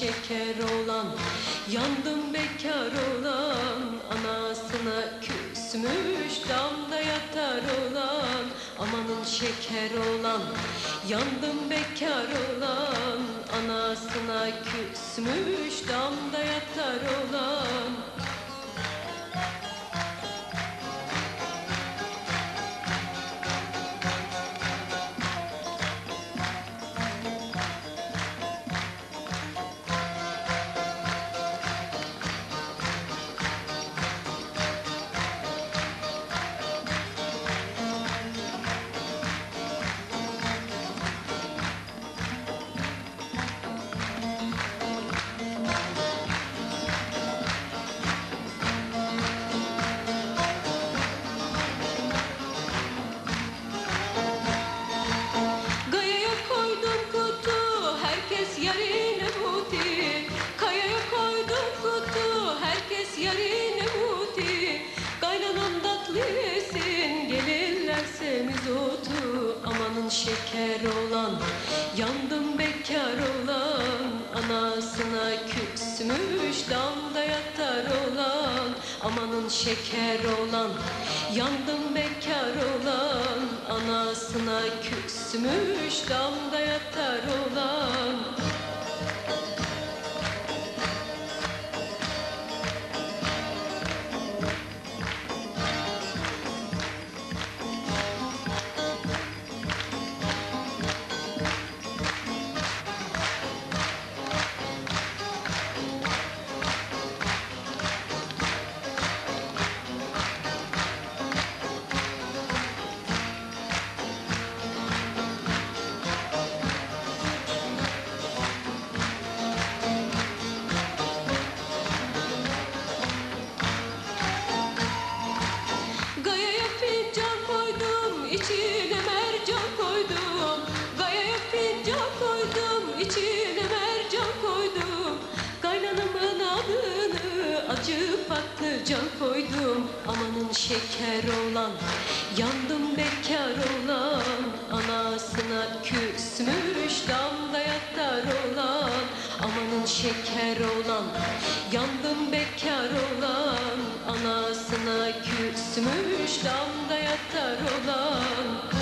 şeker olan Yandım bekar olan Anasına küsmüş Damda yatar olan Amanın şeker olan Yandım bekar olan Anasına küsmüş Damda yatar olan gelirlerse mizotu. Amanın şeker olan, yandım bekar olan. Anasına küsmüş, damda yatar olan. Amanın şeker olan, yandım bekar olan. Anasına küsmüş, damda yatar olan. İçine mercan koydum. Gayaya fincan koydum, içine mercan koydum. Kaynanamın adını acı patlıcan koydum. Amanın şeker olan, yandım bekar olan. Anasına küsmüş, damda yatar olan. Amanın şeker olan, yandım bekar olan. Anasına küsmüş, damda yatar olan.